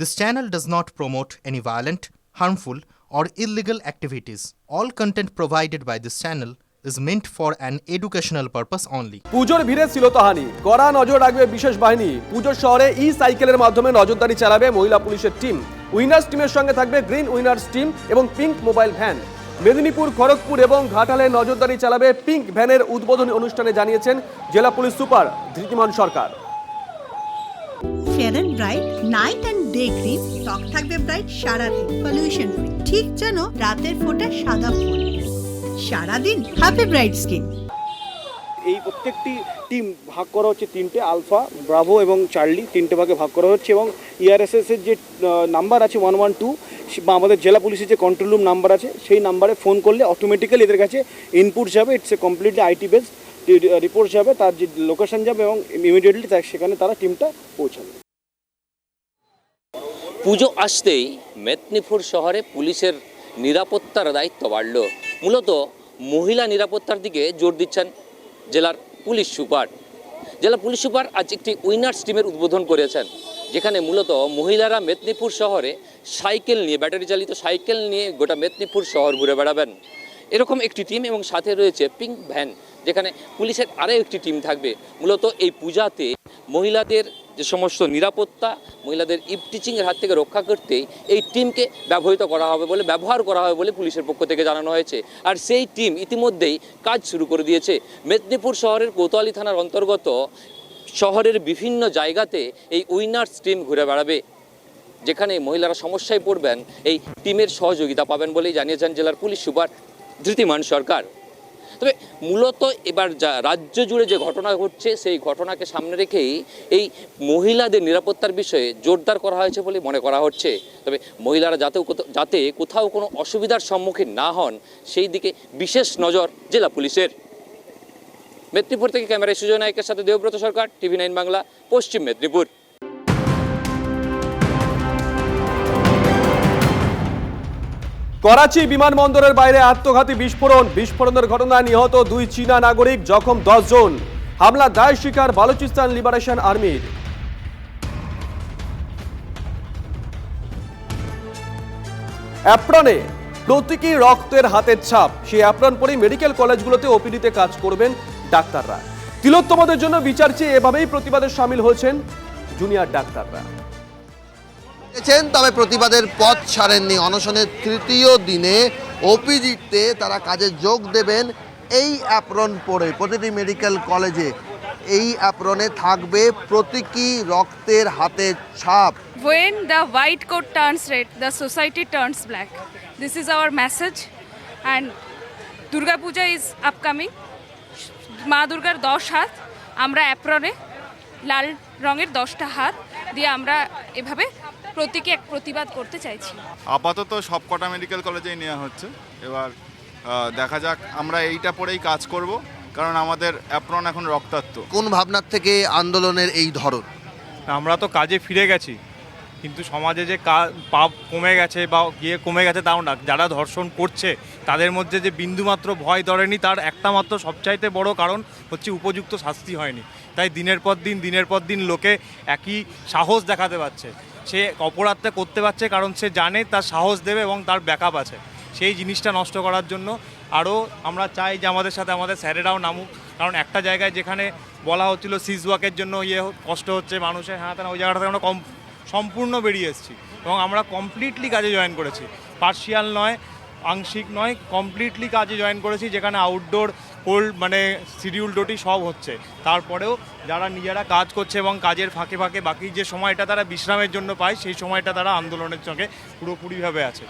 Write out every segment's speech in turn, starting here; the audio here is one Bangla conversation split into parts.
This channel does not promote any violent, harmful, or illegal activities. All content provided by this channel is meant for an educational purpose only. পুজোর ভিড়ে শ্লীলতাহানি কড়া নজর রাখবে বিশেষ বাহিনী। পুজোর শহরে ই সাইকেলের মাধ্যমে নজরদারি চালাবে মহিলা পুলিশের টিম উইনার্স টিমের সঙ্গে থাকবে গ্রিন উইনার্স টিম এবং pink mobile van Medinipur Kharagpur এবং ঘাটালে নজরদারি চালাবে পিঙ্ক ভ্যানের উদ্বোধনী অনুষ্ঠানে জানিয়েছেন জেলা police super Dhritiman Sarkar. Night and day cream ত্বক থাকবে ব্রাইট সারাদিন। পলিউশন ফ্রি ঠিক যেন রাতের ফোঁটা সাদা ফুল সারাদিন হ্যাপি ব্রাইট স্কিন এই প্রত্যেকটি টিম ভাগ করা হচ্ছে তিনটে আলফা ব্রাভো এবং চার্লি তিনটে ভাগে ভাগ করা হচ্ছে এবং E ইআরএসএস এর যে নাম্বার আছে ওয়ান ওয়ান টু বা আমাদের জেলা পুলিশের যে কন্ট্রোল রুম নাম্বার আছে, সেই নাম্বারে ফোন করলে অটোমেটিক্যালি এদের কাছে ইনপুট যাবে। It's a completely IT base report যাবে, তার যে লোকেশন যাবে এবং ইমিডিয়েটলি সেখানে তারা টিমটা পৌঁছাবে। পুজো আসতেই মেদিনীপুর শহরে পুলিশের নিরাপত্তার দায়িত্ব বাড়ল। মূলত মহিলা নিরাপত্তার দিকে জোর দিচ্ছেন জেলার পুলিশ সুপার। জেলা পুলিশ সুপার আজ একটি উইনার্স টিমের উদ্বোধন করেছেন, যেখানে মূলত মহিলারা মেদিনীপুর শহরে সাইকেল নিয়ে ব্যাটারি চালিত সাইকেল নিয়ে গোটা মেদিনীপুর শহর ঘুরে বেড়াবেন। এরকম একটি টিম এবং সাথে রয়েছে পিঙ্ক ভ্যান যেখানে পুলিশের আরও একটি টিম থাকবে। মূলত এই পূজাতে মহিলাদের যে সমস্ত নিরাপত্তা, মহিলাদের ইপটিচিংয়ের হাত থেকে রক্ষা করতে এই টিমকে ব্যবহৃত করা হবে বলে, ব্যবহার করা হবে বলে পুলিশের পক্ষ থেকে জানানো হয়েছে। আর সেই টিম ইতিমধ্যেই কাজ শুরু করে দিয়েছে। মেদিনীপুর শহরের কোতোয়ালি থানার অন্তর্গত শহরের বিভিন্ন জায়গাতে এই উইনার্স টিম ঘুরে বেড়াবে, যেখানে মহিলারা সমস্যায় পড়বেন, এই টিমের সহযোগিতা পাবেন বলেই জানিয়েছেন জেলার পুলিশ সুপার ধৃতিমান সরকার। তবে মূলত এবার যা রাজ্য জুড়ে যে ঘটনা ঘটছে, সেই ঘটনাকে সামনে রেখেই এই মহিলাদের নিরাপত্তার বিষয়ে জোরদার করা হয়েছে বলে মনে করা হচ্ছে। তবে মহিলারা যাতেও যাতে কোথাও কোনো অসুবিধার সম্মুখীন না হন, সেই দিকে বিশেষ নজর জেলা পুলিশের। মেদিনীপুর থেকে ক্যামেরায় সুজয় নায়কের সাথে দেবব্রত সরকার, টিভি নাইন বাংলা, পশ্চিম মেদিনীপুর। করাচি বিমানবন্দরের বাইরে আত্মঘাতী বিস্ফোরণ। বিস্ফোরণের ঘটনায় নিহত দুই চীনা নাগরিক, জখম জন। হামলা দায় শিকার বালুচিস্তান লিবারেশন আর্মির। অ্যাপ্রনে প্রতীকী রক্তের হাতের ছাপ। সেই অ্যাপ্রন পরেই মেডিকেল কলেজগুলোতে ওপিডিতে কাজ করবেন ডাক্তাররা। তিলোত্তমদের জন্য বিচার চেয়ে এভাবেই প্রতিবাদে সামিল হয়েছেন জুনিয়র ডাক্তাররা। পেয়েছেন তবে প্রতিবাদের পথ ছাড়েননি অনশনের তৃতীয় দিনে ওপিজিতে তারা কাজে যোগ দেবেন এই অ্যাপ্রন পরে প্রতিটি মেডিকেল কলেজে এই অ্যাপ্রনে থাকবে প্রতীকী রক্তের হাতের ছাপ When the white coat turns red, the society turns black. This is our message. And Durga Puja is upcoming. মা দুর্গার দশ হাত আমরা অ্যাপ্রনে লাল রঙের দশটা হাত দিয়ে আমরা এভাবে প্রতীকী এক প্রতিবাদ করতে চাইছি। আপাতত সব কটা মেডিকেল কলেজেই নেওয়া হচ্ছে। এবার দেখা যাক আমরা এইটা পরেই কাজ করব কারণ আমাদের অ্যাপ্রন এখন রক্তাক্ত। কোন ভাবনার থেকে আন্দোলনের এই ধরন? আমরা তো কাজে ফিরে গেছি কিন্তু সমাজে যে কা- পাপ কমে গেছে বা গিয়ে কমে গেছে তাও না। যারা ধর্ষণ করছে তাদের মধ্যে যে বিন্দুমাত্র ভয় ধরেনি তার একটা মাত্র সবচাইতে বড় কারণ হচ্ছে উপযুক্ত শাস্তি হয়নি। তাই দিনের পর দিন দিনের পর দিন লোকে একই সাহস দেখাতে পারছে। সে অপরাধটা করতে পারছে কারণ সে জানে, তার সাহস দেবে এবং তার ব্যাকআপ আছে। সেই জিনিসটা নষ্ট করার জন্য আরও আমরা চাই যে আমাদের সাথে আমাদের স্যারেরাও নামুক। কারণ একটা জায়গায় যেখানে বলা হচ্ছিল সিজ ওয়াকের জন্য ইয়ে কষ্ট হচ্ছে, মানুষের হ্যাঁ তেনা ওই জায়গাটা আমরা কম সম্পূর্ণ বেরিয়ে এসেছি। এবং আমরা কমপ্লিটলি কাজে জয়েন করেছি। পার্সিয়াল নয় আংশিক নয় কমপ্লিটলি কাজে জয়েন করেছি, যেখানে আউটডোর কোল্ড মানে শিডিউল ডোটি সব হচ্ছে। তারপরেও যারা নিজেরা কাজ করছে এবং কাজের ফাঁকে ফাঁকে বাকি যে সময়টা তারা বিশ্রামের জন্য পায়, সেই সময়টা তারা আন্দোলনের সঙ্গে পুরোপুরিভাবে আছে।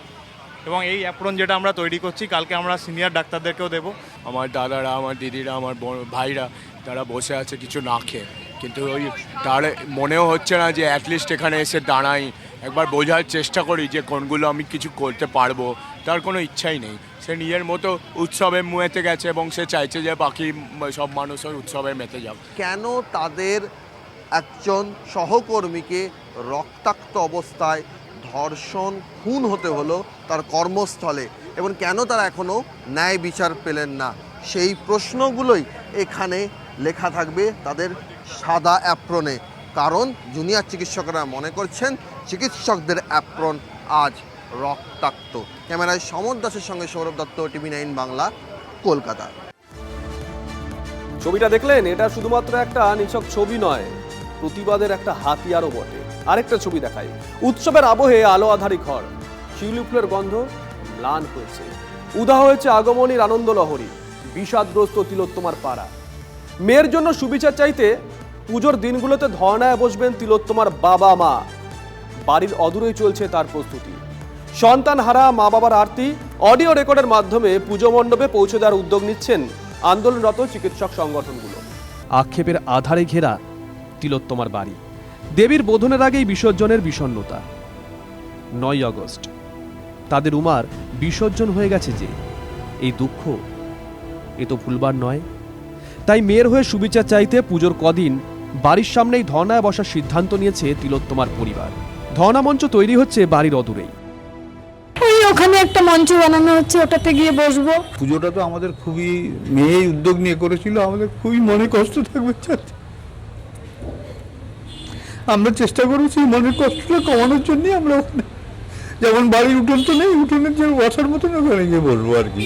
এবং এই অ্যাপ্রন যেটা আমরা তৈরি করছি, কালকে আমরা সিনিয়র ডাক্তারদেরকেও দেবো। আমার দাদারা, আমার দিদিরা, আমার ভাইরা, তারা বসে আছে কিছু না খেয়ে। কিন্তু ওই তার মনেও হচ্ছে না যে অ্যাটলিস্ট এখানে এসে দাঁড়াই। একবার বোঝার চেষ্টা করি যে কোনগুলো আমি কিছু করতে পারব। তার কোনো ইচ্ছাই নেই। সে নিজের মতো উৎসবে মুয়েতে গেছে এবং সে চাইছে যে বাকি সব মানুষের উৎসবে মেতে যাক। কেন তাদের একজন সহকর্মীকে রক্তাক্ত অবস্থায় ধর্ষণ, খুন হতে হলো তার কর্মস্থলে এবং কেন তারা এখনও ন্যায় বিচার পেলেন না? সেই প্রশ্নগুলোই এখানে লেখা থাকবে তাদের সাদা অ্যাপ্রনে। কারণ জুনিয়র চিকিৎসকরা মনে করছেন, চিকিৎসকদের অ্যাপ্রন আজ রক্তাক্ত। ক্যামেরায় সমর দাসের সঙ্গে সৌরভ দত্ত, টিভি নাইন বাংলা, কলকাতা। ছবিটা দেখলেন, এটা শুধুমাত্র একটা নিছক ছবি নয়, প্রতিবাদের একটা হাতিয়ারও বটে। আরেকটা ছবি দেখাই। উৎসবের আবহে আলো আধারি ঘর। শিউলি ফুলের গন্ধ ম্লান হয়েছে। উদা হয়েছে আগমনীর আনন্দ লহরী। বিষাদগ্রস্ত তিলোত্তমার পাড়া। মেয়ের জন্য সুবিচার চাইতে পুজোর দিনগুলোতে ধর্নায় বসবেন তিলোত্তমার বাবা মা। বাড়ির অদূরেই চলছে তার প্রস্তুতি। সন্তান হারা মা বাবার আরতি, অডিও রেকর্ডের মাধ্যমে পুজো মণ্ডপে পৌঁছে দেওয়ার উদ্যোগ নিচ্ছেন আন্দোলনরত চিকিৎসক সংগঠনগুলো। আক্ষেপের আধারে ঘেরা তিলোত্তমার বাড়ি। দেবীর বোধনের আগেই বিসর্জনের বিষণ্ণতা। নয় আগস্ট। তাদের উমার বিসর্জন হয়ে গেছে যে। এই দুঃখ, এ তো ভুলবার নয়। তাই মেয়ের হয়ে সুবিচার চাইতে পুজোর কদিন বাড়ির সামনেই ধর্নায় বসার সিদ্ধান্ত নিয়েছে তিলোত্তমার পরিবার। ধর্না মঞ্চ তৈরি হচ্ছে বাড়ির অদূরেই। ওখানে একটা মঞ্চ বানানো হচ্ছে ওটাতে গিয়ে বসবো। পুজোটা তো আমাদের খুবই মেয়েই উদ্যোগ নিয়ে করেছিল আমাদের খুবই মনে কষ্ট থাকবে আমরা চেষ্টা করেছি মনের কষ্টটা কমানোর জন্যই আমরা ওখানে যেমন বাড়ির উঠোন তো নেই উঠোনের যে বসার মতন ওখানে গিয়ে বলব আর কি।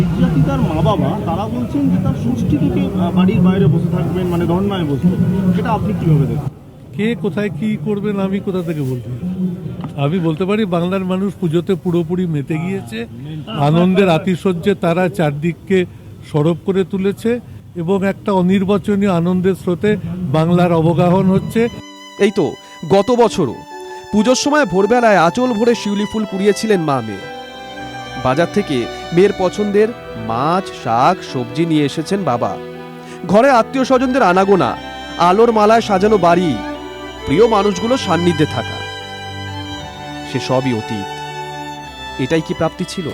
নির্যাতিতার মা বাবা তারা বলছেন যে তার ষষ্ঠী থেকে বাড়ির বাইরে বসে থাকবেন মানে ধর্নায় বসবেন। সেটা আপনি কীভাবে দেখেন কে কোথায় কি করবেন আমি কোথা থেকে বলব? আমি বলতে পারি, বাংলার মানুষ পুজোতে পুরোপুরি মেতে গিয়েছে, আনন্দের আতিশয্যে তারা চারদিককে সরব করে তুলেছে এবং একটা অনির্বাচনীয় আনন্দের স্রোতে বাংলার অবগাহন হচ্ছে। এই তো, গত বছরও পুজোর সময় ভোরবেলায় আঁচল ভরে শিউলি ফুল কুড়িয়েছিলেন মা মেয়ে। বাজার থেকে মেয়ের পছন্দের মাছ, শাক, সবজি নিয়ে এসেছেন বাবা। ঘরে আত্মীয় স্বজনদের আনাগোনা, আলোর মালায় সাজানো বাড়ি প্রিয় মানুষগুলো সান্নিধ্যে থাকা। সে সবই অতীত। এটাই কি প্রাপ্তি ছিল?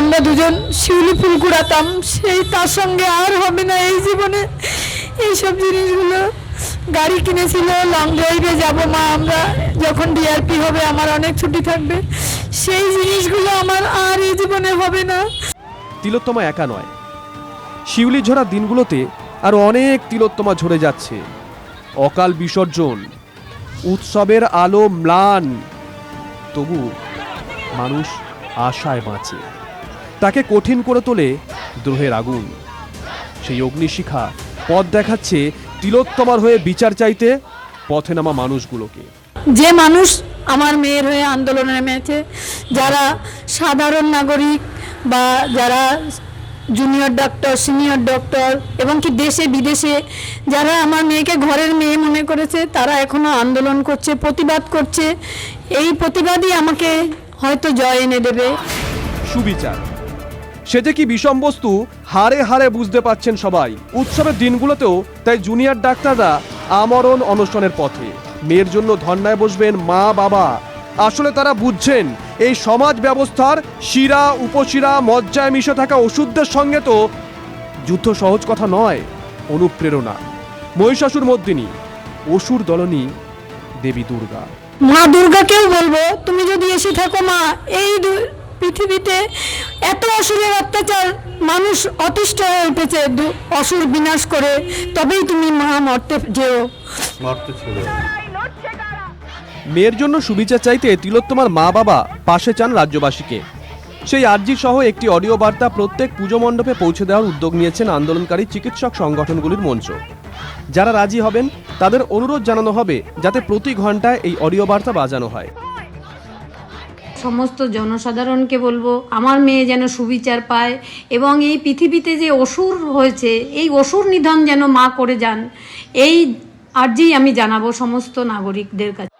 আমরা দুজন শিউলি ফুল কুড়াতাম, সেই তার সঙ্গে আর হবে না এই জীবনে। এইসব জিনিসগুলো গাড়ি কিনেছিল লং ড্রাইভে যাব মা, আমরা যখন ডিআরপি হবে, আমার অনেক ছুটি থাকবে। সেই জিনিসগুলো আমার আর এই জীবনে হবে না। তিলোত্তমা একা নয়। শিউলি ঝরা দিনগুলোতে আরও অনেক তিলোত্তমা ঝরে যাচ্ছে। অকাল বিসর্জন উৎসবের আলো ম্লান। তবু মানুষ আশায় বাঁচে। তাকে কঠিন করে তোলে দ্রোহের আগুন। সেই অগ্নিশিখা পথ দেখাচ্ছে তিলোত্তমার হয়ে বিচার চাইতে পথে নামা মানুষগুলোকে। যে মানুষ আমার মেয়ের হয়ে আন্দোলনে নেমেছে। যারা সাধারণ নাগরিক বা যারা জুনিয়র ডক্টর সিনিয়র ডক্টর এবং কি দেশে, বিদেশে যারা আমার মেয়েকে ঘরের মেয়ে মনে করেছে, তারা এখনও আন্দোলন করছে, প্রতিবাদ করছে। এই প্রতিবাদই আমাকে হয়তো জয় এনে দেবে। সুবিচার। সে যে কি বিষম বস্তু, হারে হারে বুঝতে পাচ্ছেন সবাই। উৎসবের দিনগুলোতেও তাই জুনিয়র ডাক্তাররা আমরণ অনশনের পথে। মেয়ের জন্য ধর্নায় বসবেন মা বাবা। আসলে তারা বুঝছেন এই সমাজ ব্যবস্থার শিরা উপশিরা মজ্জায় মিশে থাকা ওষুধদের সঙ্গে তো যুদ্ধ সহজ কথা নয় অনুপ্রেরণা। মহিষাসুর মর্দিনী অসুর দলনী দেবী দুর্গা। মা দুর্গাকেও বলব তুমি যদি এসে থাকো মা এই দু- পৃথিবীতে এত অসুরের অত্যাচার মানুষ অতিষ্ঠ হয়ে উঠেছে দু- অসুর বিনাশ করে তবেই তুমি মা মরতে যেও। মেয়ের জন্য সুবিচার চাইতে তিলোত্তমার মা বাবা পাশে চান রাজ্যবাসীকে। সেই আর্জি সহ একটি অডিও বার্তা প্রত্যেক পুজো মণ্ডপে পৌঁছে দেওয়ার উদ্যোগ নিয়েছেন আন্দোলনকারী চিকিৎসক সংগঠনগুলির মঞ্চ। যারা রাজি হবেন, তাদের অনুরোধ জানানো হবে যাতে প্রতি ঘন্টায় এই অডিও বার্তা বাজানো হয়। সমস্ত জনসাধারণকে বলব, আমার মেয়ে যেন সুবিচার পায় এবং এই পৃথিবীতে যে অসুর হয়েছে, এই অসুর নিধন যেন মা করে যান, এই আর্জি আমি জানাব সমস্ত নাগরিকদের কাছে।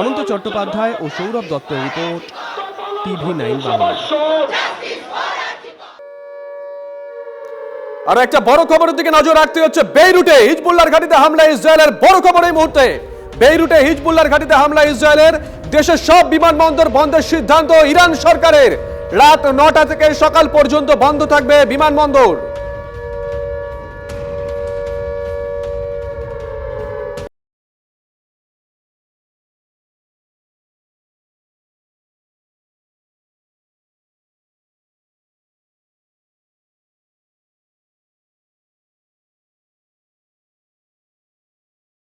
অনন্ত চট্টোপাধ্যায় ও সৌরভ দত্তের রিপোর্ট টিভি নাইন আর একটা বড় খবরের দিকে নজর রাখতে হচ্ছে বেইরুটে। হিজবুল্লাহর ঘাটিতে হামলা ইসরায়েলের বড় খবর এই মুহূর্তে। বেইরুটে হিজবুল্লাহর ঘাটিতে হামলা ইসরায়েলের। দেশের সব বিমানবন্দর বন্ধের সিদ্ধান্ত ইরান সরকারের। রাত নটা থেকে সকাল পর্যন্ত বন্ধ থাকবে বিমানবন্দর।